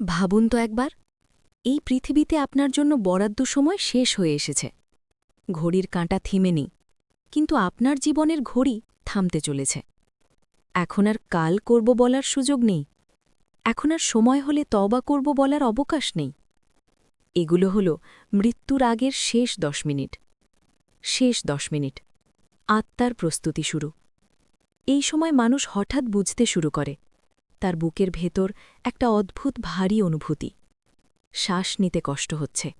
ভাবুন তো একবার, এই পৃথিবীতে আপনার জন্য বরাদ্দ সময় শেষ হয়ে এসেছে। ঘড়ির কাঁটা থেমেনি, কিন্তু আপনার জীবনের ঘড়ি থামতে চলেছে। এখন আর কাল করব বলার সুযোগ নেই, এখন আর সময় হলে তবা করব বলার অবকাশ নেই। এগুলো হল মৃত্যুর আগের শেষ দশ মিনিট। শেষ দশ মিনিট, আত্মার প্রস্তুতি শুরু। এই সময় মানুষ হঠাৎ বুঝতে শুরু করে তার বুকের ভেতর একটা অদ্ভুত ভারী অনুভূতি। শ্বাস নিতে কষ্ট হচ্ছে।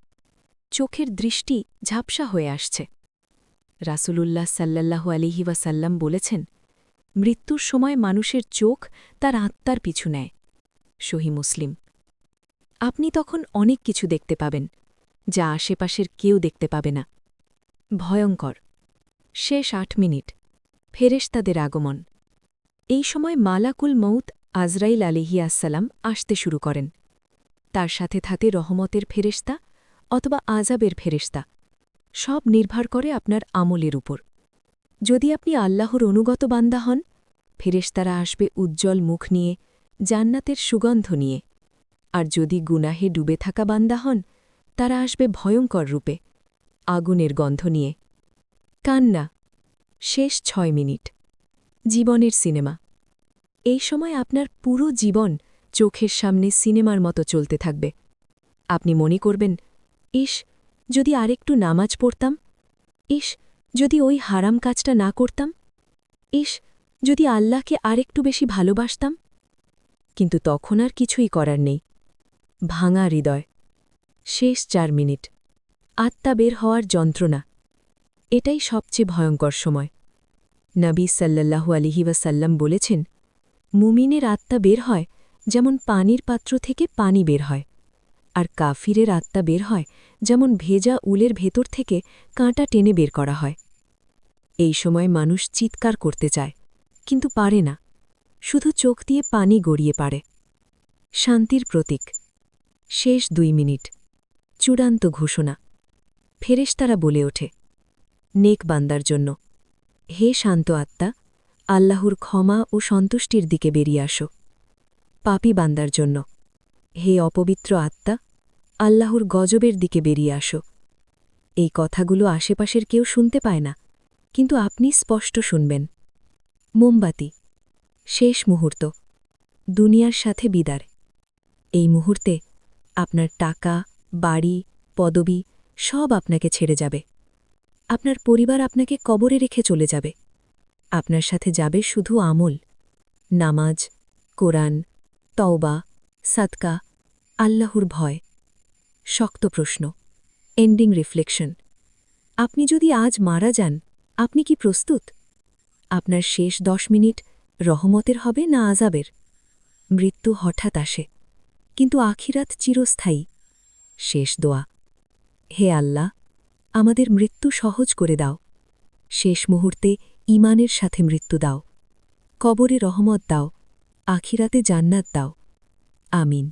চোখের দৃষ্টি ঝাপসা হয়ে আসছে। রাসূলুল্লাহ সাল্লাল্লাহু আলিহি ওয়াসাল্লাম বলেছেন, মৃত্যুর সময় মানুষের চোখ তার আত্মার পিছু নেয়। সহি মুসলিম। আপনি তখন অনেক কিছু দেখতে পাবেন, যা আশেপাশের কেউ দেখতে পাবে না। ভয়ঙ্কর। শেষ আট মিনিট। ফেরেশতাদের আগমন। এই সময় মালাকুল মৌত আজরাইল আলিহিয়াসাল্লাম আসতে শুরু করেন। তার সাথে থাকে রহমতের ফেরেশতা অথবা আজাবের ফেরেশতা। সব নির্ভর করে আপনার আমলের উপর। যদি আপনি আল্লাহর অনুগত বান্দা হন, ফেরেশতারা আসবে উজ্জ্বল মুখ নিয়ে, জান্নাতের সুগন্ধ নিয়ে। আর যদি গুনাহে ডুবে থাকা বান্দা হন, তারা আসবে ভয়ঙ্কর রূপে, আগুনের গন্ধ নিয়ে। কান্না, শেষ ছয় মিনিট। জীবনের সিনেমা। এই সময় আপনার পুরো জীবন চোখের সামনে সিনেমার মতো চলতে থাকবে। আপনি মনে করবেন ইস যদি আরেকটু নামাজ পড়তাম? ইস যদি ওই হারাম কাজটা না করতাম? ইস যদি আল্লাহকে আরেকটু বেশি ভালোবাসতাম? কিন্তু তখন আর কিছুই করার নেই। ভাঙা হৃদয়। শেষ চার মিনিট। আত্মা বের হওয়ার যন্ত্রণা। এটাই সবচেয়ে ভয়ঙ্কর সময়। নবী সাল্লাল্লাহু আলিহি ওয়াসাল্লাম বলেছেন মুমিনের আত্মা বের হয়, যেমন পানির পাত্র থেকে পানি বের হয়, আর কাফিরের আত্মা বের হয়, যেমন ভেজা উলের ভেতর থেকে কাঁটা টেনে বের করা হয়। এই সময় মানুষ চিৎকার করতে চায়, কিন্তু পারে না, শুধু চোখ দিয়ে পানি গড়িয়ে পারে। শান্তির প্রতীক। শেষ দুই মিনিট। চূড়ান্ত ঘোষণা। ফেরেশতারা বলে ওঠে, নেক বান্দার জন্য। হে শান্ত আত্মা আল্লাহর ক্ষমা ও সন্তুষ্টির দিকে বেরিয়ে আসো। পাপি বান্দার জন্য। হে অপবিত্র আত্মা, আল্লাহর গজবের দিকে বেরিয়ে আসো। এই কথাগুলো আশেপাশের কেউ শুনতে পায় না, কিন্তু আপনি স্পষ্ট শুনবেন। মোমবাতি, শেষ মুহূর্ত, দুনিয়ার সাথে বিদার। এই মুহূর্তে আপনার টাকা, বাড়ি, পদবি সব আপনাকে ছেড়ে যাবে। আপনার পরিবার আপনাকে কবরে রেখে চলে যাবে। আপনার সাথে যাবে শুধু আমল, নামাজ, কোরআন, তওবা, সাদকা, আল্লাহর ভয়। শক্ত প্রশ্ন এন্ডিং রিফ্লেকশন আপনি যদি আজ মারা যান, আপনি কি প্রস্তুত? আপনার শেষ দশ মিনিট রহমতের হবে না আজাবের মৃত্যু হঠাৎ আসে, কিন্তু আখিরাত চিরস্থায়ী। শেষ দোয়া, হে আল্লাহ, আমাদের মৃত্যু সহজ করে দাও। শেষ মুহূর্তে ইমানের সাথে মৃত্যু দাও। কবরে রহমত দাও। আখিরাতে জান্নাত দাও। আমিন।